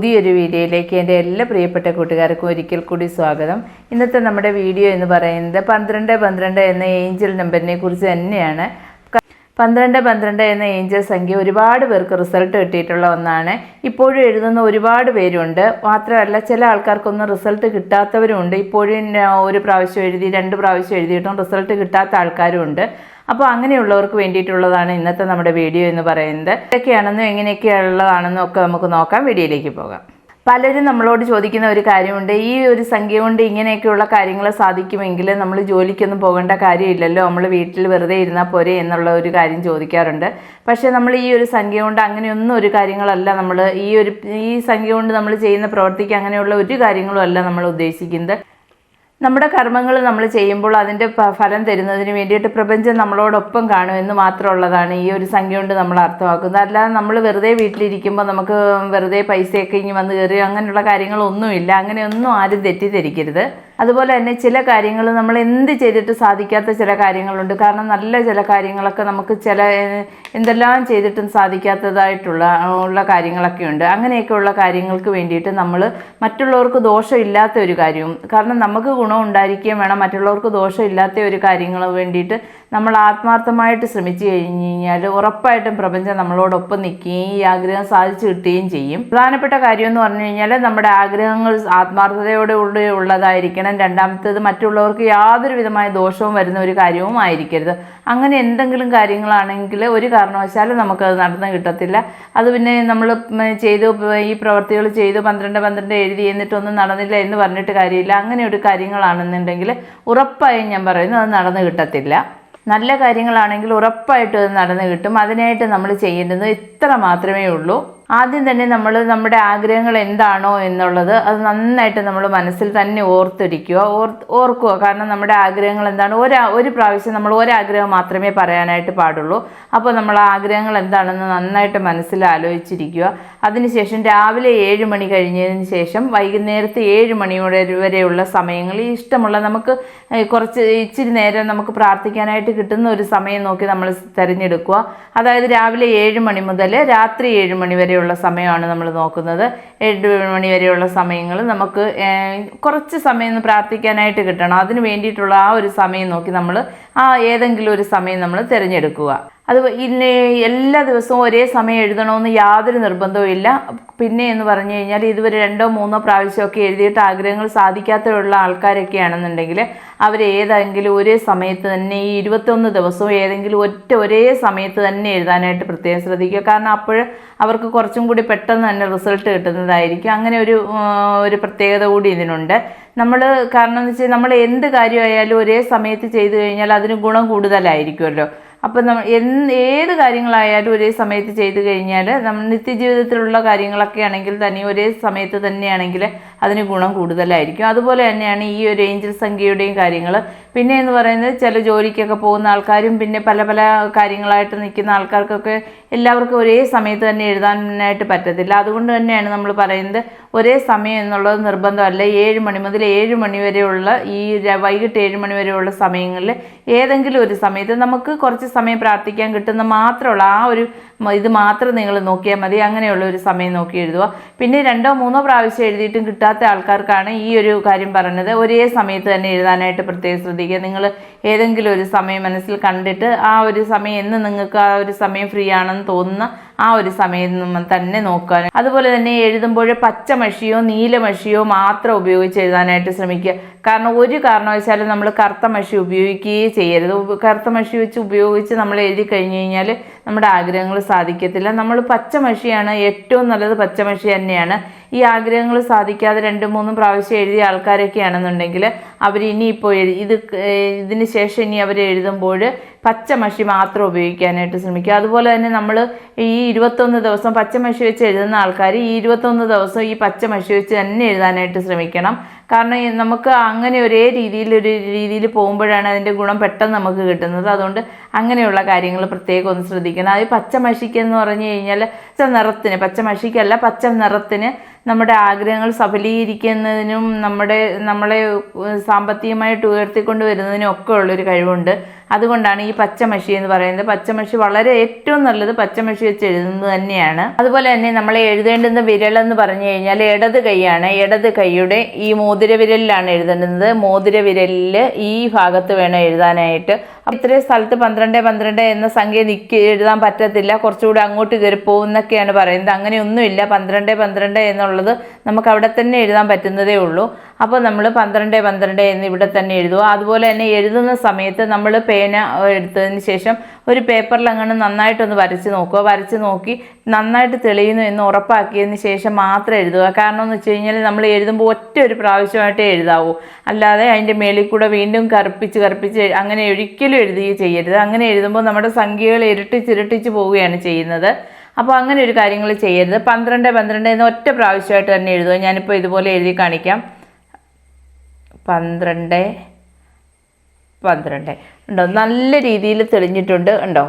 പുതിയൊരു വീഡിയോയിലേക്ക് എന്റെ എല്ലാ പ്രിയപ്പെട്ട കൂട്ടുകാർക്കും ഒരിക്കൽ കൂടി സ്വാഗതം. ഇന്നത്തെ നമ്മുടെ വീഡിയോ എന്ന് പറയുന്നത് പന്ത്രണ്ട് പന്ത്രണ്ട് എന്ന ഏഞ്ചൽ നമ്പറിനെ കുറിച്ച് തന്നെയാണ്. പന്ത്രണ്ട് പന്ത്രണ്ട് എന്ന ഏഞ്ചൽ സംഖ്യ ഒരുപാട് പേർക്ക് റിസൾട്ട് കിട്ടിയിട്ടുള്ള ഒന്നാണ്. ഇപ്പോഴും എഴുതുന്ന ഒരുപാട് പേരുണ്ട്. മാത്രമല്ല ചില ആൾക്കാർക്കൊന്നും റിസൾട്ട് കിട്ടാത്തവരുമുണ്ട് ഇപ്പോഴും ഒരു പ്രാവശ്യം എഴുതി രണ്ട് പ്രാവശ്യം എഴുതിയിട്ടും റിസൾട്ട് കിട്ടാത്ത ആൾക്കാരും ഉണ്ട് അപ്പോൾ അങ്ങനെയുള്ളവർക്ക് വേണ്ടിയിട്ടുള്ളതാണ് ഇന്നത്തെ നമ്മുടെ വീഡിയോ എന്ന് പറയുന്നത്. ഇതൊക്കെയാണെന്നും എങ്ങനെയൊക്കെയുള്ളതാണെന്നും ഒക്കെ നമുക്ക് നോക്കാം. വീഡിയോയിലേക്ക് പോകാം. പലരും നമ്മളോട് ചോദിക്കുന്ന ഒരു കാര്യമുണ്ട്. ഈ ഒരു സംഖ്യ കൊണ്ട് ഇങ്ങനെയൊക്കെയുള്ള കാര്യങ്ങൾ സാധിക്കുമെങ്കിൽ നമ്മൾ ജോലിക്കൊന്നും പോകേണ്ട കാര്യമില്ലല്ലോ. നമ്മൾ വീട്ടിൽ വെറുതെ ഇരുന്നാൽ പോരെ എന്നുള്ള ഒരു കാര്യം ചോദിക്കാറുണ്ട്. പക്ഷേ നമ്മൾ ഈ ഒരു സംഖ്യ കൊണ്ട് അങ്ങനെയൊന്നും ഒരു കാര്യങ്ങളല്ല നമ്മൾ ഈ ഒരു ഈ സംഖ്യ കൊണ്ട് നമ്മൾ ചെയ്യുന്ന പ്രവൃത്തിക്ക് അങ്ങനെയുള്ള ഒരു കാര്യങ്ങളും അല്ല നമ്മൾ ഉദ്ദേശിക്കുന്നത്. നമ്മുടെ കർമ്മങ്ങൾ നമ്മൾ ചെയ്യുമ്പോൾ അതിന്റെ ഫലം തരുന്നതിന് വേണ്ടിയിട്ട് പ്രപഞ്ചം നമ്മളോടൊപ്പം കാണുമെന്ന് മാത്രമുള്ളതാണ് ഈ ഒരു സംഖ്യ കൊണ്ട് നമ്മൾ അർത്ഥമാക്കുന്നത്. അല്ലാതെ നമ്മൾ വെറുതെ വീട്ടിലിരിക്കുമ്പോൾ നമുക്ക് വെറുതെ പൈസയൊക്കെ ഇങ്ങനെ വന്ന് കയറി അങ്ങനെയുള്ള കാര്യങ്ങളൊന്നുമില്ല. അങ്ങനെയൊന്നും ആരും തെറ്റിദ്ധരിക്കരുത്. അതുപോലെ തന്നെ ചില കാര്യങ്ങൾ നമ്മൾ എന്ത് ചെയ്തിട്ട് സാധിക്കാത്ത ചില കാര്യങ്ങളുണ്ട്. കാരണം നല്ല ചില കാര്യങ്ങളൊക്കെ നമുക്ക് ചില എന്തെല്ലാം ചെയ്തിട്ടും സാധിക്കാത്തതായിട്ടുള്ള ഉള്ള കാര്യങ്ങളൊക്കെ ഉണ്ട്. അങ്ങനെയൊക്കെയുള്ള കാര്യങ്ങൾക്ക് വേണ്ടിയിട്ട് നമ്മൾ മറ്റുള്ളവർക്ക് ദോഷമില്ലാത്ത ഒരു കാര്യവും കാരണം നമുക്ക് ഗുണം ഉണ്ടായിരിക്കുകയും വേണം. മറ്റുള്ളവർക്ക് ദോഷമില്ലാത്ത ഒരു കാര്യങ്ങൾ വേണ്ടിയിട്ട് നമ്മൾ ആത്മാർത്ഥമായിട്ട് ശ്രമിച്ചു കഴിഞ്ഞ് കഴിഞ്ഞാൽ ഉറപ്പായിട്ടും പ്രപഞ്ചം നമ്മളോടൊപ്പം നിൽക്കുകയും ഈ ആഗ്രഹം സാധിച്ചു കിട്ടുകയും ചെയ്യും. പ്രധാനപ്പെട്ട കാര്യം എന്ന് പറഞ്ഞു കഴിഞ്ഞാൽ നമ്മുടെ ആഗ്രഹങ്ങൾ ആത്മാർത്ഥതയോടെ ഉള്ളതായിരിക്കണം. രണ്ടാമത്തേത് മറ്റുള്ളവർക്ക് യാതൊരു വിധമായ ദോഷവും വരുന്ന ഒരു കാര്യവും ആയിരിക്കരുത്. അങ്ങനെ എന്തെങ്കിലും കാര്യങ്ങളാണെങ്കിൽ ഒരു കാരണവശാലും നമുക്കത് നടന്നു കിട്ടത്തില്ല. അത് പിന്നെ നമ്മൾ ചെയ്തു ഈ പ്രവർത്തികൾ ചെയ്തു പന്ത്രണ്ട് പന്ത്രണ്ട് എഴുതി എന്നിട്ടൊന്നും നടന്നില്ല എന്ന് പറഞ്ഞിട്ട് കാര്യമില്ല. അങ്ങനെ ഒരു കാര്യങ്ങളാണെന്നുണ്ടെങ്കിൽ ഉറപ്പായും ഞാൻ പറയുന്നു അത് നടന്നു കിട്ടത്തില്ല. നല്ല കാര്യങ്ങളാണെങ്കിൽ ഉറപ്പായിട്ടും അത് നടന്നു കിട്ടും. അതിനായിട്ട് നമ്മൾ ചെയ്യേണ്ടത് ഇത്ര മാത്രമേ ഉള്ളൂ. ആദ്യം തന്നെ നമ്മൾ നമ്മുടെ ആഗ്രഹങ്ങൾ എന്താണോ എന്നുള്ളത് അത് നന്നായിട്ട് നമ്മൾ മനസ്സിൽ തന്നെ ഓർത്തിരിക്കുക ഓർ ഓർക്കുക. കാരണം നമ്മുടെ ആഗ്രഹങ്ങൾ എന്താണ്? ഒരു ഒരു പ്രാവശ്യം നമ്മൾ ഒരാഗ്രഹം മാത്രമേ പറയാനായിട്ട് പാടുള്ളൂ. അപ്പോൾ നമ്മൾ ആഗ്രഹങ്ങൾ എന്താണെന്ന് നന്നായിട്ട് മനസ്സിൽ ആലോചിച്ചിരിക്കുക. അതിനുശേഷം രാവിലെ ഏഴ് മണി കഴിഞ്ഞതിന് ശേഷം വൈകുന്നേരത്തെ ഏഴ് മണിയോടെ വരെയുള്ള സമയങ്ങളിൽ ഇഷ്ടമുള്ള നമുക്ക് കുറച്ച് ഇച്ചിരി നേരം നമുക്ക് പ്രാർത്ഥിക്കാനായിട്ട് കിട്ടുന്ന ഒരു സമയം നോക്കി നമ്മൾ തിരഞ്ഞെടുക്കുക. അതായത് രാവിലെ ഏഴ് മണി മുതൽ രാത്രി ഏഴ് മണി വരെയുള്ള സമയമാണ് നമ്മൾ നോക്കുന്നത്. ഏഴ് മണി വരെയുള്ള സമയങ്ങൾ നമുക്ക് കുറച്ച് സമയം പ്രാർത്ഥിക്കാനായിട്ട് കിട്ടണം. അതിന് വേണ്ടിയിട്ടുള്ള ആ ഒരു സമയം നോക്കി നമ്മൾ ആ ഏതെങ്കിലും ഒരു സമയം നമ്മൾ തിരഞ്ഞെടുക്കുക. അത് ഇന്ന എല്ലാ ദിവസവും ഒരേ സമയം എഴുതണമെന്ന് യാതൊരു നിർബന്ധവും ഇല്ല. പിന്നെ എന്ന് പറഞ്ഞു കഴിഞ്ഞാൽ ഇതുവരെ രണ്ടോ മൂന്നോ പ്രാവശ്യമൊക്കെ എഴുതിയിട്ട് ആഗ്രഹങ്ങൾ സാധിക്കാത്തുള്ള ആൾക്കാരൊക്കെ ആണെന്നുണ്ടെങ്കിൽ അവർ ഏതെങ്കിലും ഒരേ സമയത്ത് തന്നെ ഈ ഇരുപത്തൊന്ന് ദിവസവും ഏതെങ്കിലും ഒറ്റ ഒരേ സമയത്ത് തന്നെ എഴുതാനായിട്ട് പ്രത്യേകം ശ്രദ്ധിക്കുക. കാരണം അപ്പോൾ അവർക്ക് കുറച്ചും കൂടി പെട്ടെന്ന് തന്നെ റിസൾട്ട് കിട്ടുന്നതായിരിക്കും. അങ്ങനെ ഒരു ഒരു പ്രത്യേകത കൂടി ഇതിനുണ്ട്. നമ്മൾ കാരണം എന്ന് വെച്ചാൽ നമ്മൾ എന്ത് കാര്യമായാലും ഒരേ സമയത്ത് ചെയ്തു കഴിഞ്ഞാൽ അതിന് ഗുണം കൂടുതലായിരിക്കുമല്ലോ. അപ്പം നമ്മൾ എന്ത് ഏത് കാര്യങ്ങളായാലും ഒരേ സമയത്ത് ചെയ്തു കഴിഞ്ഞാൽ നമ്മൾ നിത്യജീവിതത്തിലുള്ള കാര്യങ്ങളൊക്കെ ആണെങ്കിൽ തന്നെ ഒരേ സമയത്ത് തന്നെയാണെങ്കിൽ അതിന് ഗുണം കൂടുതലായിരിക്കും. അതുപോലെ തന്നെയാണ് ഈ ഒരു ഏഞ്ചൽ സംഖ്യയുടെയും കാര്യങ്ങൾ പിന്നെ എന്ന് പറയുന്നത് ചില ജോലിക്കൊക്കെ പോകുന്ന ആൾക്കാരും പിന്നെ പല പല കാര്യങ്ങളായിട്ട് നിൽക്കുന്ന ആൾക്കാർക്കൊക്കെ എല്ലാവർക്കും ഒരേ സമയത്ത് തന്നെ എഴുതാനായിട്ട് പറ്റത്തില്ല. അതുകൊണ്ട് തന്നെയാണ് നമ്മൾ പറയുന്നത് ഒരേ സമയം എന്നുള്ളത് നിർബന്ധമല്ല. ഏഴ് മണി മുതൽ ഏഴ് മണി വരെയുള്ള ഈ വൈകിട്ട് ഏഴ് മണിവരെയുള്ള സമയങ്ങളിൽ ഏതെങ്കിലും ഒരു സമയത്ത് നമുക്ക് കുറച്ച് സമയം പ്രാർത്ഥിക്കാൻ കിട്ടുന്ന മാത്രമുള്ള ആ ഒരു ഇത് മാത്രം നിങ്ങൾ നോക്കിയാൽ മതി. അങ്ങനെയുള്ള ഒരു സമയം നോക്കി എഴുതുക. പിന്നെ രണ്ടോ മൂന്നോ പ്രാവശ്യം എഴുതിയിട്ടും കിട്ടാത്ത ആൾക്കാർക്കാണ് ഈ ഒരു കാര്യം പറഞ്ഞത്. ഒരേ സമയത്ത് തന്നെ എഴുതാനായിട്ട് പ്രത്യേകം ശ്രദ്ധിക്കുക. നിങ്ങൾ ഏതെങ്കിലും ഒരു സമയം മനസ്സിൽ കണ്ടിട്ട് ആ ഒരു സമയം എന്ന് നിങ്ങൾക്ക് ആ ഒരു സമയം ഫ്രീ ആണെന്ന് തോന്നുന്ന ആ ഒരു സമയത്ത് തന്നെ നോക്കാൻ അതുപോലെ തന്നെ എഴുതുമ്പോൾ പച്ചമഷിയോ നീലമഷിയോ നീല മഷിയോ മാത്രം ഉപയോഗിച്ച് എഴുതാനായിട്ട് ശ്രമിക്കുക. കാരണം ഒരു കാരണവശാലും നമ്മൾ കറുത്ത മഷി ഉപയോഗിക്കുകയേ ചെയ്യരുത്. കറുത്ത മഷി വെച്ച് ഉപയോഗിച്ച് നമ്മൾ എഴുതി കഴിഞ്ഞു കഴിഞ്ഞാൽ നമ്മുടെ ആഗ്രഹങ്ങൾ സാധിക്കത്തില്ല. നമ്മൾ പച്ചമഷിയാണ് ഏറ്റവും നല്ലത് പച്ചമഷി തന്നെയാണ്. ഈ ആഗ്രഹങ്ങൾ സാധിക്കാതെ രണ്ട് മൂന്നും പ്രാവശ്യം എഴുതിയ ആൾക്കാരൊക്കെ ആണെന്നുണ്ടെങ്കിൽ അവർ ഇനിയിപ്പോൾ ഇത് ഇതിന് ശേഷം ഇനി അവർ എഴുതുമ്പോൾ പച്ചമഷി മാത്രം ഉപയോഗിക്കാനായിട്ട് ശ്രമിക്കുക. അതുപോലെ തന്നെ നമ്മൾ ഈ ഇരുപത്തൊന്ന് ദിവസം പച്ചമഷി വെച്ച് എഴുതുന്ന ആൾക്കാർ ഈ ഇരുപത്തൊന്ന് ദിവസം ഈ പച്ചമഷി വെച്ച് തന്നെ എഴുതാനായിട്ട് ശ്രമിക്കണം. കാരണം നമുക്ക് അങ്ങനെ ഒരേ രീതിയിൽ ഒരു രീതിയിൽ പോകുമ്പോഴാണ് അതിന്റെ ഗുണം പെട്ടെന്ന് നമുക്ക് കിട്ടുന്നത്. അതുകൊണ്ട് അങ്ങനെയുള്ള കാര്യങ്ങൾ പ്രത്യേകം ഒന്ന് ശ്രദ്ധിക്കണം. അത് പച്ചമഷിക്കെന്ന് പറഞ്ഞു കഴിഞ്ഞാൽ പച്ച നിറത്തിന് പച്ചമഷിക്കല്ല പച്ച നിറത്തിന് നമ്മുടെ ആഗ്രഹങ്ങൾ സഫലീകരിക്കുന്നതിനും നമ്മുടെ നമ്മളെ സാമ്പത്തികമായിട്ട് ഉയർത്തിക്കൊണ്ട് വരുന്നതിനും ഒക്കെ ഉള്ളൊരു കഴിവുണ്ട്. അതുകൊണ്ടാണ് ഈ പച്ചമഷി എന്ന് പറയുന്നത്. പച്ചമഷി വളരെ ഏറ്റവും നല്ലത് പച്ചമഷി വെച്ച് എഴുതുന്നത് തന്നെയാണ്. അതുപോലെ തന്നെ നമ്മൾ എഴുതേണ്ടുന്ന വിരൽ എന്ന് പറഞ്ഞു കഴിഞ്ഞാൽ ഇടത് കൈയാണ്. ഇടത് കൈയുടെ ഈ മോതിര വിരലിലാണ് എഴുതേണ്ടുന്നത്. മോതിര വിരലിൽ ഈ ഭാഗത്ത് വേണം എഴുതാനായിട്ട്. ഇത്രയും സ്ഥലത്ത് പന്ത്രണ്ട് പന്ത്രണ്ട് എന്ന സംഖ്യ നിൽക്കി എഴുതാൻ പറ്റത്തില്ല. കുറച്ചുകൂടി അങ്ങോട്ട് കയറി പോകുന്നൊക്കെയാണ് പറയുന്നത്. അങ്ങനെയൊന്നുമില്ല പന്ത്രണ്ട് പന്ത്രണ്ട് എന്നുള്ളത് നമുക്ക് അവിടെ തന്നെ എഴുതാൻ പറ്റുന്നതേ ഉള്ളൂ. അപ്പോൾ നമ്മൾ പന്ത്രണ്ട് പന്ത്രണ്ട് എന്ന് ഇവിടെ തന്നെ എഴുതുക. അതുപോലെ തന്നെ എഴുതുന്ന സമയത്ത് നമ്മൾ പേന എടുത്തതിന് ശേഷം ഒരു പേപ്പറിൽ അങ്ങനെ നന്നായിട്ടൊന്ന് വരച്ച് നോക്കുക. വരച്ച് നോക്കി നന്നായിട്ട് തെളിയുന്നു എന്ന് ഉറപ്പാക്കിയതിന് ശേഷം മാത്രം എഴുതുക. കാരണം എന്ന് വെച്ച് കഴിഞ്ഞാൽ നമ്മൾ എഴുതുമ്പോൾ ഒറ്റ ഒരു പ്രാവശ്യമായിട്ടേ എഴുതാവൂ. അല്ലാതെ അതിന്റെ മേളിൽ കൂടെ വീണ്ടും കറുപ്പിച്ച് കറുപ്പിച്ച് അങ്ങനെ ഒരിക്കലും എഴുതുകയും ചെയ്യരുത്. അങ്ങനെ എഴുതുമ്പോൾ നമ്മുടെ സംഖ്യകൾ ഇരട്ടിച്ച് ഇരട്ടിച്ച് പോവുകയാണ് ചെയ്യുന്നത്. അപ്പോൾ അങ്ങനെ ഒരു കാര്യങ്ങൾ ചെയ്യരുത്. പന്ത്രണ്ട് പന്ത്രണ്ട് എന്ന് ഒറ്റ പ്രാവശ്യമായിട്ട് തന്നെ എഴുതുക. ഞാനിപ്പോൾ ഇതുപോലെ എഴുതി കാണിക്കാം. പന്ത്രണ്ട് പന്ത്രണ്ട്. ഉണ്ടോ? നല്ല രീതിയിൽ തെളിഞ്ഞിട്ടുണ്ട്. ഉണ്ടോ?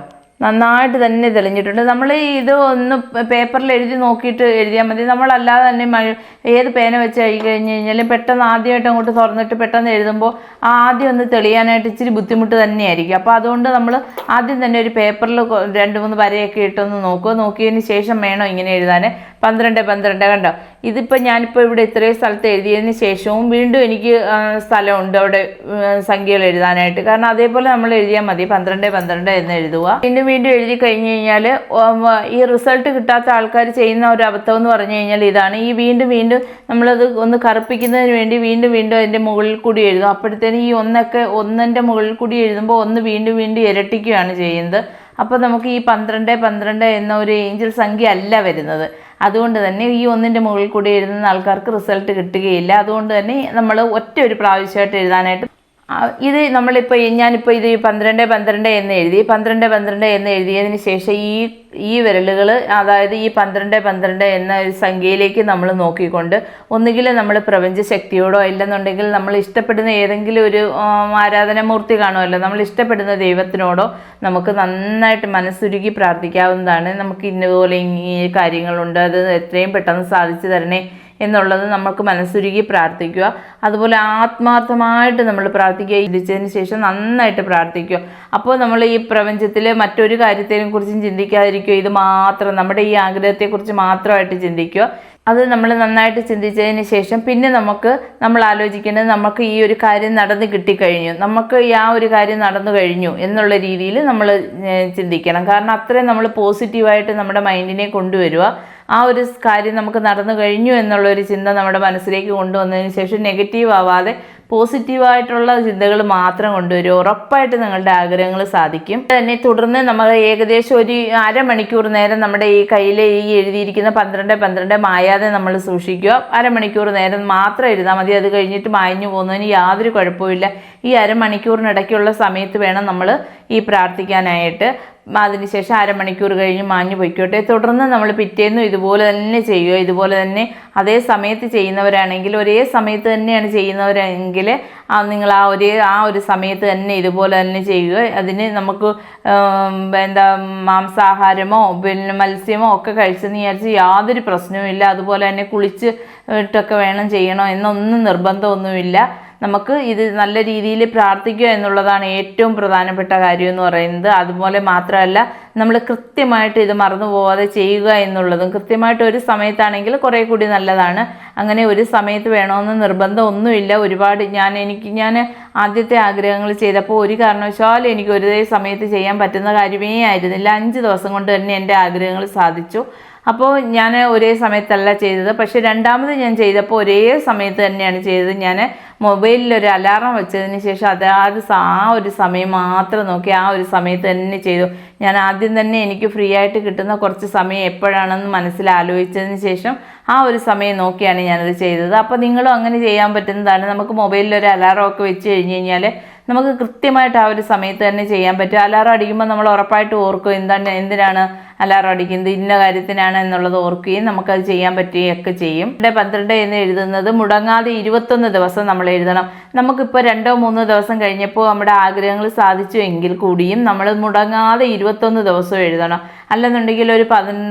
നന്നായിട്ട് തന്നെ തെളിഞ്ഞിട്ടുണ്ട്. നമ്മൾ ഇത് ഒന്ന് പേപ്പറിൽ എഴുതി നോക്കിയിട്ട് എഴുതിയാൽ മതി. നമ്മളല്ലാതെ തന്നെ ഏത് പേന വെച്ച് കഴിഞ്ഞ് കഴിഞ്ഞാലും പെട്ടെന്ന് ആദ്യമായിട്ട് അങ്ങോട്ട് തുറന്നിട്ട് പെട്ടെന്ന് എഴുതുമ്പോൾ ആദ്യം ഒന്ന് തെളിയാനായിട്ട് ഇച്ചിരി ബുദ്ധിമുട്ട് തന്നെയായിരിക്കും. അപ്പോൾ അതുകൊണ്ട് നമ്മൾ ആദ്യം തന്നെ ഒരു പേപ്പറിൽ രണ്ട് മൂന്ന് വരയൊക്കെ ഇട്ടൊന്ന് നോക്കുക. നോക്കിയതിന് ശേഷം വേണം ഇങ്ങനെ എഴുതാൻ. പന്ത്രണ്ട് പന്ത്രണ്ട്. കണ്ടോ? ഇതിപ്പോൾ ഞാനിപ്പോൾ ഇവിടെ ഇത്രയും സ്ഥലത്ത് എഴുതിയതിന് ശേഷവും വീണ്ടും എനിക്ക് സ്ഥലമുണ്ട് അവിടെ സംഖ്യകൾ എഴുതാനായിട്ട്. കാരണം അതേപോലെ നമ്മൾ എഴുതിയാൽ മതി പന്ത്രണ്ട് പന്ത്രണ്ട് എന്ന് എഴുതുക. വീണ്ടും വീണ്ടും എഴുതി കഴിഞ്ഞ് കഴിഞ്ഞാൽ ഈ റിസൾട്ട് കിട്ടാത്ത ആൾക്കാർ ചെയ്യുന്ന ഒരു അബദ്ധം എന്ന് പറഞ്ഞു കഴിഞ്ഞാൽ ഇതാണ്. ഈ വീണ്ടും വീണ്ടും നമ്മളത് ഒന്ന് കറുപ്പിക്കുന്നതിന് വേണ്ടി വീണ്ടും വീണ്ടും അതിന്റെ മുകളിൽ കൂടി എഴുതും അപ്പോഴത്തേനും ഈ ഒന്നൊക്കെ ഒന്നിന്റെ മുകളിൽ കൂടി എഴുതുമ്പോൾ ഒന്ന് വീണ്ടും വീണ്ടും ഇരട്ടിക്കുകയാണ് ചെയ്യുന്നത്. അപ്പോൾ നമുക്ക് ഈ പന്ത്രണ്ട് പന്ത്രണ്ട് എന്ന ഒരു ഏഞ്ചൽ സംഖ്യ അല്ല വരുന്നത്. അതുകൊണ്ട് തന്നെ ഈ ഒന്നിന്റെ മുകളിൽ കൂടി എഴുതുന്ന ആൾക്കാർക്ക് റിസൾട്ട് കിട്ടുകയില്ല. അതുകൊണ്ട് തന്നെ നമ്മൾ ഒറ്റ ഒരു പ്രാവശ്യമായിട്ട് എഴുതാനായിട്ട് ഇത് നമ്മളിപ്പോൾ ഞാനിപ്പോൾ ഇത് പന്ത്രണ്ട് പന്ത്രണ്ട് എന്ന് എഴുതി. പന്ത്രണ്ട് പന്ത്രണ്ട് എന്ന് എഴുതിയതിന് ശേഷം ഈ ഈ വിരലുകൾ അതായത് ഈ പന്ത്രണ്ട് പന്ത്രണ്ട് എന്ന ഒരു സംഖ്യയിലേക്ക് നമ്മൾ നോക്കിക്കൊണ്ട് ഒന്നുകിൽ നമ്മൾ പ്രപഞ്ച ശക്തിയോടോ ഇല്ലെന്നുണ്ടെങ്കിൽ നമ്മൾ ഇഷ്ടപ്പെടുന്ന ഏതെങ്കിലും ഒരു ആരാധനമൂർത്തി കാണുമല്ലോ. നമ്മൾ ഇഷ്ടപ്പെടുന്ന ദൈവത്തിനോടോ നമുക്ക് നന്നായിട്ട് മനസ്സുരുകി പ്രാർത്ഥിക്കാവുന്നതാണ്. നമുക്ക് ഇന്നതുപോലെ ഈ കാര്യങ്ങളുണ്ട്. അത് എത്രയും പെട്ടെന്ന് സാധിച്ചു തരണേ എന്നുള്ളത് നമുക്ക് മനസ്സുരുകി പ്രാർത്ഥിക്കുക. അതുപോലെ ആത്മാർത്ഥമായിട്ട് നമ്മൾ പ്രാർത്ഥിക്കുക. ഇരിച്ചതിന് ശേഷം നന്നായിട്ട് പ്രാർത്ഥിക്കുക. അപ്പോൾ നമ്മൾ ഈ പ്രപഞ്ചത്തിൽ മറ്റൊരു കാര്യത്തെയും കുറിച്ചും ചിന്തിക്കാതിരിക്കുക. ഇത് മാത്രം നമ്മുടെ ഈ ആഗ്രഹത്തെക്കുറിച്ച് മാത്രമായിട്ട് ചിന്തിക്കുക. അത് നമ്മൾ നന്നായിട്ട് ചിന്തിച്ചതിന് ശേഷം പിന്നെ നമുക്ക് നമ്മൾ ആലോചിക്കേണ്ടത് നമുക്ക് ഈ ഒരു കാര്യം നടന്ന് കിട്ടിക്കഴിഞ്ഞു. നമുക്ക് ഈ ആ ഒരു കാര്യം നടന്നു കഴിഞ്ഞു എന്നുള്ള രീതിയിൽ നമ്മൾ ചിന്തിക്കണം. കാരണം അത്രയും നമ്മൾ പോസിറ്റീവായിട്ട് നമ്മുടെ മൈൻഡിനെ കൊണ്ടുവരിക. ആ ഒരു കാര്യം നമുക്ക് നടന്നു കഴിഞ്ഞു എന്നുള്ള ഒരു ചിന്ത നമ്മുടെ മനസ്സിലേക്ക് കൊണ്ടുവന്നതിന് ശേഷം നെഗറ്റീവ് ആവാതെ പോസിറ്റീവായിട്ടുള്ള ചിന്തകൾ മാത്രം കൊണ്ടുവരും ഉറപ്പായിട്ട് നിങ്ങളുടെ ആഗ്രഹങ്ങൾ സാധിക്കും. തന്നെ തുടർന്ന് നമ്മൾ ഏകദേശം ഒരു അരമണിക്കൂർ നേരം നമ്മുടെ ഈ കയ്യിൽ ഈ എഴുതിയിരിക്കുന്ന പന്ത്രണ്ട് പന്ത്രണ്ട് മായാതെ നമ്മൾ സൂക്ഷിക്കുക. അരമണിക്കൂർ നേരം മാത്രം എഴുതാൽ മതി. അത് കഴിഞ്ഞിട്ട് മായഞ്ഞു പോകുന്നതിന് യാതൊരു കുഴപ്പമില്ല ഈ അരമണിക്കൂറിനിടയ്ക്കുള്ള സമയത്ത് വേണം നമ്മൾ ഈ പ്രാർത്ഥിക്കാനായിട്ട്. അതിനുശേഷം അരമണിക്കൂർ കഴിഞ്ഞ് മാഞ്ഞു പൊയ്ക്കോട്ടെ. തുടർന്ന് നമ്മൾ പിറ്റേന്നും ഇതുപോലെ തന്നെ ചെയ്യുക. ഇതുപോലെ തന്നെ അതേ സമയത്ത് ചെയ്യുന്നവരാണെങ്കിൽ ഒരേ സമയത്ത് തന്നെയാണ് ചെയ്യുന്നവരെങ്കിൽ നിങ്ങൾ ആ ഒരേ ആ ഒരു സമയത്ത് തന്നെ ഇതുപോലെ തന്നെ ചെയ്യുക. അതിന് നമുക്ക് എന്താ മാംസാഹാരമോ പിന്നെ മത്സ്യമോ ഒക്കെ കഴിച്ചെന്ന് വിചാരിച്ച് യാതൊരു പ്രശ്നവുമില്ല. അതുപോലെ തന്നെ കുളിച്ച് ഇട്ടൊക്കെ വേണം ചെയ്യണോ എന്നൊന്നും നിർബന്ധമൊന്നുമില്ല. നമുക്ക് ഇത് നല്ല രീതിയിൽ പ്രാർത്ഥിക്കുക എന്നുള്ളതാണ് ഏറ്റവും പ്രധാനപ്പെട്ട കാര്യം എന്ന് പറയുന്നത്. അതുപോലെ മാത്രമല്ല നമ്മൾ കൃത്യമായിട്ട് ഇത് മറന്നു പോവാതെ ചെയ്യുക എന്നുള്ളതും കൃത്യമായിട്ട് ഒരു സമയത്താണെങ്കിൽ കുറേ കൂടി നല്ലതാണ്. അങ്ങനെ ഒരു സമയത്ത് വേണമെന്ന് നിർബന്ധം ഒന്നുമില്ല. ഒരുപാട് ഞാൻ എനിക്ക് ഞാൻ ആദ്യത്തെ ആഗ്രഹങ്ങൾ ചെയ്തപ്പോൾ ഒരു കാരണവശാലും എനിക്ക് ഒരേ സമയത്ത് ചെയ്യാൻ പറ്റുന്ന കാര്യമേ ആയിരുന്നില്ല. അഞ്ച് ദിവസം കൊണ്ട് തന്നെ എന്റെ ആഗ്രഹങ്ങൾ സാധിച്ചു. അപ്പോൾ ഞാൻ ഒരേ സമയത്തല്ല ചെയ്തത്. പക്ഷേ രണ്ടാമത് ഞാൻ ചെയ്തപ്പോൾ ഒരേ സമയത്ത് തന്നെയാണ് ചെയ്തത്. ഞാൻ മൊബൈലിൽ ഒരു അലാറം വെച്ചതിന് ശേഷം അതാത് സ- ആ ഒരു സമയം മാത്രം നോക്കി ആ ഒരു സമയത്ത് തന്നെ ചെയ്തു. ഞാൻ ആദ്യം തന്നെ എനിക്ക് ഫ്രീ ആയിട്ട് കിട്ടുന്ന കുറച്ച് സമയം എപ്പോഴാണെന്ന് മനസ്സിൽ ആലോചിച്ചതിന് ശേഷം ആ ഒരു സമയം നോക്കിയാണ് ഞാനത് ചെയ്തത്. അപ്പോൾ നിങ്ങളും അങ്ങനെ ചെയ്യാൻ പറ്റുന്നതാണ്. നമുക്ക് മൊബൈലിൽ ഒരു അലാറം ഒക്കെ വെച്ച് കഴിഞ്ഞ് കഴിഞ്ഞാൽ നമുക്ക് കൃത്യമായിട്ട് ആ ഒരു സമയത്ത് തന്നെ ചെയ്യാൻ പറ്റും. അലാറം അടിക്കുമ്പോൾ നമ്മൾ ഉറപ്പായിട്ട് ഓർക്കും എന്താണ് എന്തിനാണ് അലാറം അടിക്കുന്നത് ഇന്ന കാര്യത്തിനാണ് എന്നുള്ളത് ഓർക്കുകയും നമുക്കത് ചെയ്യാൻ പറ്റുകയൊക്കെ ചെയ്യും. ഇവിടെ പന്ത്രണ്ട് എന്ന് എഴുതുന്നത് മുടങ്ങാതെ ഇരുപത്തൊന്ന് ദിവസം നമ്മൾ എഴുതണം. നമുക്കിപ്പോൾ രണ്ടോ മൂന്നോ ദിവസം കഴിഞ്ഞപ്പോൾ നമ്മുടെ ആഗ്രഹങ്ങൾ സാധിച്ചു എങ്കിൽ കൂടിയും നമ്മൾ മുടങ്ങാതെ ഇരുപത്തൊന്ന് ദിവസം എഴുതണം. അല്ലെന്നുണ്ടെങ്കിൽ ഒരു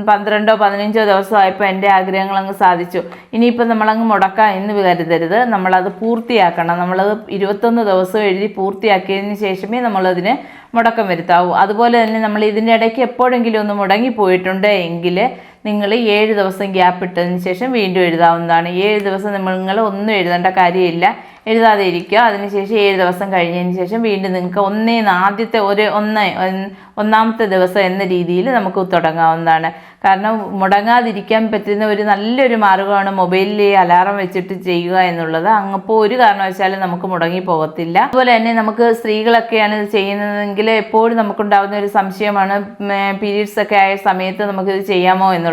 പന്ത്രണ്ടോ പതിനഞ്ചോ ദിവസം ആയപ്പോൾ എന്റെ ആഗ്രഹങ്ങൾ അങ്ങ് സാധിച്ചു. ഇനിയിപ്പോൾ നമ്മളങ്ങ് മുടക്കാം എന്ന് കരുതരുത്. നമ്മളത് പൂർത്തിയാക്കണം. നമ്മളത് ഇരുപത്തൊന്ന് ദിവസം എഴുതി പൂർത്തിയാക്കിയതിന് ശേഷമേ നമ്മളതിന് മുടക്കം വരുത്താവൂ. അതുപോലെ തന്നെ നമ്മൾ ഇതിന്റെ ഇടയ്ക്ക് എപ്പോഴെങ്കിലും ഒന്ന് മുടങ്ങിപ്പോയിട്ടുണ്ട് എങ്കിൽ നിങ്ങൾ ഏഴ് ദിവസം ഗ്യാപ്പ് ഇട്ടതിന് ശേഷം വീണ്ടും എഴുതാവുന്നതാണ്. ഏഴ് ദിവസം നിങ്ങൾ ഒന്നും എഴുതേണ്ട കാര്യമില്ല. എഴുതാതെ ഇരിക്കുക. അതിനുശേഷം ഏഴ് ദിവസം കഴിഞ്ഞതിന് ശേഷം വീണ്ടും നിങ്ങൾക്ക് ഒന്നേന്ന് ആദ്യത്തെ ഒരു ഒന്ന് ഒന്ന് ഒന്നാമത്തെ ദിവസം എന്ന രീതിയിൽ നമുക്ക് തുടങ്ങാവുന്നതാണ്. കാരണം മുടങ്ങാതിരിക്കാൻ പറ്റുന്ന ഒരു നല്ലൊരു മാർഗമാണ് മൊബൈലിൽ അലാറം വെച്ചിട്ട് ചെയ്യുക എന്നുള്ളത്. അങ്ങപ്പോൾ ഒരു കാരണവശാലും നമുക്ക് മുടങ്ങി പോകത്തില്ല അതുപോലെ തന്നെ നമുക്ക് സ്ത്രീകളൊക്കെയാണ് ഇത് ചെയ്യുന്നതെങ്കിൽ എപ്പോഴും നമുക്കുണ്ടാകുന്ന ഒരു സംശയമാണ് പീരീഡ്സ് ഒക്കെ ആയ സമയത്ത് നമുക്കിത് ചെയ്യാമോ എന്നുള്ളത്.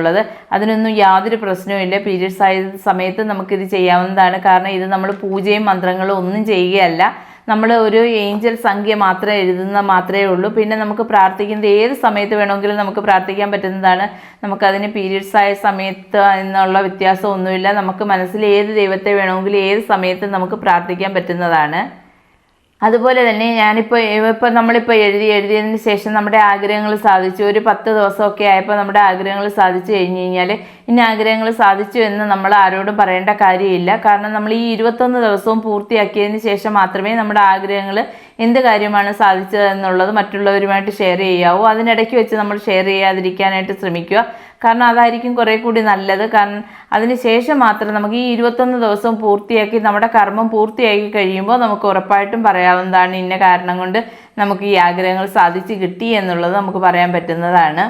അതിനൊന്നും യാതൊരു പ്രശ്നവും ഇല്ല. പീരീഡ്സ് ആയ സമയത്ത് നമുക്കിത് ചെയ്യാവുന്നതാണ്. കാരണം ഇത് നമ്മൾ പൂജയും മന്ത്രങ്ങളും ഒന്നും ചെയ്യുകയല്ല. നമ്മൾ ഒരു ഏഞ്ചൽ സംഖ്യ മാത്രം എഴുതുന്ന മാത്രമേ ഉള്ളൂ. പിന്നെ നമുക്ക് പ്രാർത്ഥിക്കുന്നത് ഏത് സമയത്ത് വേണമെങ്കിലും നമുക്ക് പ്രാർത്ഥിക്കാൻ പറ്റുന്നതാണ്. നമുക്കതിന് പീരീഡ്സ് ആയ സമയത്ത് എന്നുള്ള വ്യത്യാസമൊന്നുമില്ല. നമുക്ക് മനസ്സിൽ ഏത് ദൈവത്തെ വേണമെങ്കിലും ഏത് സമയത്ത് നമുക്ക് പ്രാർത്ഥിക്കാൻ പറ്റുന്നതാണ്. അതുപോലെ തന്നെ ഞാനിപ്പോൾ ഇപ്പോൾ നമ്മളിപ്പോൾ എഴുതി എഴുതിയതിന് ശേഷം നമ്മുടെ ആഗ്രഹങ്ങൾ സാധിച്ചു. ഒരു പത്ത് ദിവസമൊക്കെ ആയപ്പോൾ നമ്മുടെ ആഗ്രഹങ്ങൾ സാധിച്ചു കഴിഞ്ഞ് കഴിഞ്ഞാൽ ഇനി ആഗ്രഹങ്ങൾ സാധിച്ചു എന്ന് നമ്മൾ ആരോടും പറയേണ്ട കാര്യമില്ല. കാരണം നമ്മൾ ഈ ഇരുപത്തൊന്ന് ദിവസവും പൂർത്തിയാക്കിയതിന് ശേഷം മാത്രമേ നമ്മുടെ ആഗ്രഹങ്ങൾ എന്ത് കാര്യമാണ് സാധിച്ചത് എന്നുള്ളത് മറ്റുള്ളവരുമായിട്ട് ഷെയർ ചെയ്യാവൂ. അതിനിടയ്ക്ക് വെച്ച് നമ്മൾ ഷെയർ ചെയ്യാതിരിക്കാനായിട്ട് ശ്രമിക്കുക. കാരണം അതായിരിക്കും കുറേ കൂടി നല്ലത്. കാരണം അതിന് ശേഷം മാത്രം നമുക്ക് ഈ ഇരുപത്തൊന്ന് ദിവസം പൂർത്തിയാക്കി നമ്മുടെ കർമ്മം പൂർത്തിയാക്കി കഴിയുമ്പോൾ നമുക്ക് ഉറപ്പായിട്ടും പറയാവുന്നതാണ് ഇന്ന കാരണം കൊണ്ട് നമുക്ക് ഈ ആഗ്രഹങ്ങൾ സാധിച്ച് കിട്ടി എന്നുള്ളത് നമുക്ക് പറയാൻ പറ്റുന്നതാണ്.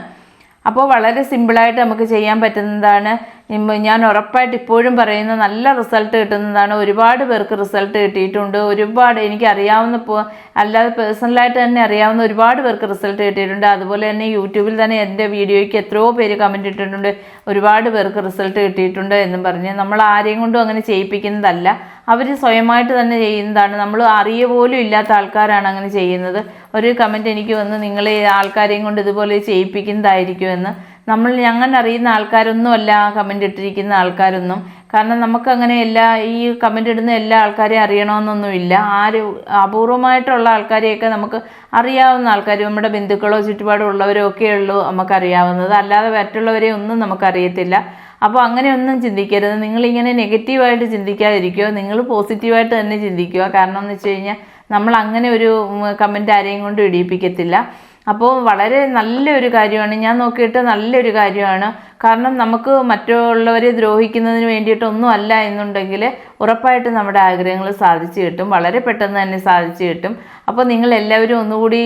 അപ്പോൾ വളരെ സിമ്പിളായിട്ട് നമുക്ക് ചെയ്യാൻ പറ്റുന്നതാണ്. ഞാൻ ഉറപ്പായിട്ട് ഇപ്പോഴും പറയുന്ന നല്ല റിസൾട്ട് കിട്ടുന്നതാണ്. ഒരുപാട് പേർക്ക് റിസൾട്ട് കിട്ടിയിട്ടുണ്ട്. ഒരുപാട് എനിക്ക് അറിയാവുന്ന അല്ലാതെ പേഴ്സണലായിട്ട് തന്നെ അറിയാവുന്ന ഒരുപാട് പേർക്ക് റിസൾട്ട് കിട്ടിയിട്ടുണ്ട്. അതുപോലെ തന്നെ യൂട്യൂബിൽ തന്നെ എന്റെ വീഡിയോയ്ക്ക് എത്രയോ പേര് കമന്റ് ഇട്ടിട്ടുണ്ട്. ഒരുപാട് പേർക്ക് റിസൾട്ട് കിട്ടിയിട്ടുണ്ട് എന്നും പറഞ്ഞ്. നമ്മൾ ആരെയും കൊണ്ടും അങ്ങനെ ചെയ്യിപ്പിക്കുന്നതല്ല. അവർ സ്വയമായിട്ട് തന്നെ ചെയ്യുന്നതാണ്. നമ്മൾ അറിയ പോലും ഇല്ലാത്ത ആൾക്കാരാണ് അങ്ങനെ ചെയ്യുന്നത്. ഒരു കമന്റ് എനിക്ക് വന്ന് നിങ്ങൾ ആൾക്കാരെയും കൊണ്ട് ഇതുപോലെ ചെയ്യിപ്പിക്കുന്നതായിരിക്കുമെന്ന് നമ്മൾ ഞങ്ങൾ അറിയുന്ന ആൾക്കാരൊന്നും അല്ല കമന്റ് ഇട്ടിരിക്കുന്ന ആൾക്കാരൊന്നും. കാരണം നമുക്കങ്ങനെ എല്ലാ ഈ കമന്റ് ഇടുന്ന എല്ലാ ആൾക്കാരെയും അറിയണമെന്നൊന്നുമില്ല. ആര് അപൂർവമായിട്ടുള്ള ആൾക്കാരെയൊക്കെ നമുക്ക് അറിയാവുന്ന ആൾക്കാർ നമ്മുടെ ബന്ധുക്കളോ ചുറ്റുപാടോ ഉള്ളവരോ ഒക്കെ ഉള്ളൂ നമുക്കറിയാവുന്നത്. അല്ലാതെ മറ്റുള്ളവരെ ഒന്നും നമുക്കറിയത്തില്ല. അപ്പോൾ അങ്ങനെയൊന്നും ചിന്തിക്കരുത്. നിങ്ങളിങ്ങനെ നെഗറ്റീവായിട്ട് ചിന്തിക്കാതിരിക്കുക. നിങ്ങൾ പോസിറ്റീവായിട്ട് തന്നെ ചിന്തിക്കുക. കാരണം എന്ന് വെച്ച് കഴിഞ്ഞാൽ നമ്മൾ അങ്ങനെ ഒരു കമന്റ് ആരെയും കൊണ്ട് ഇടിയിപ്പിക്കത്തില്ല. അപ്പോൾ വളരെ നല്ലൊരു കാര്യമാണ്. ഞാൻ നോക്കിയിട്ട് നല്ലൊരു കാര്യമാണ്. കാരണം നമുക്ക് മറ്റുള്ളവരെ ദ്രോഹിക്കുന്നതിന് വേണ്ടിയിട്ടൊന്നും അല്ല എന്നുണ്ടെങ്കിൽ ഉറപ്പായിട്ടും നമ്മുടെ ആഗ്രഹങ്ങൾ സാധിച്ചു കിട്ടും. വളരെ പെട്ടെന്ന് തന്നെ സാധിച്ചു കിട്ടും. അപ്പോൾ നിങ്ങൾ എല്ലാവരും ഒന്നുകൂടി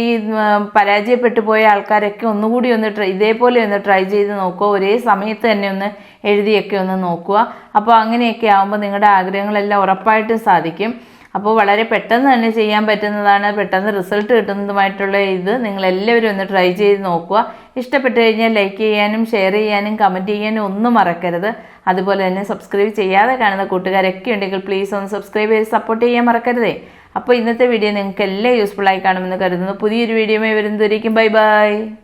പരാജയപ്പെട്ടു പോയ ആൾക്കാരൊക്കെ ഒന്നുകൂടി ഒന്ന് ട്രൈ ഇതേപോലെ ഒന്ന് ട്രൈ ചെയ്ത് നോക്കുക. ഒരേ സമയത്ത് തന്നെ ഒന്ന് എഴുതിയൊക്കെ ഒന്ന് നോക്കുക. അപ്പോൾ അങ്ങനെയൊക്കെ ആകുമ്പോൾ നിങ്ങളുടെ ആഗ്രഹങ്ങളെല്ലാം ഉറപ്പായിട്ടും സാധിക്കും. അപ്പോൾ വളരെ പെട്ടെന്ന് തന്നെ ചെയ്യാൻ പറ്റുന്നതാണ്. പെട്ടെന്ന് റിസൾട്ട് കിട്ടുന്നതുമായിട്ടുള്ള ഇത് നിങ്ങൾ എല്ലാവരും ഒന്ന് ട്രൈ ചെയ്ത് നോക്കുക. ഇഷ്ടപ്പെട്ടു കഴിഞ്ഞാൽ ലൈക്ക് ചെയ്യാനും ഷെയർ ചെയ്യാനും കമന്റ് ചെയ്യാനും ഒന്നും മറക്കരുത്. അതുപോലെ തന്നെ സബ്സ്ക്രൈബ് ചെയ്യാതെ കാണുന്ന കൂട്ടുകാരൊക്കെ ഉണ്ടെങ്കിൽ പ്ലീസ് ഒന്ന് സബ്സ്ക്രൈബ് ചെയ്ത് സപ്പോർട്ട് ചെയ്യാൻ മറക്കരുതേ. അപ്പോൾ ഇന്നത്തെ വീഡിയോ നിങ്ങൾക്ക് എല്ലാം ആയി കാണുമെന്ന് കരുതുന്നു. പുതിയൊരു വീഡിയോയുമായി വരുന്നതായിരിക്കും ബൈ ബൈ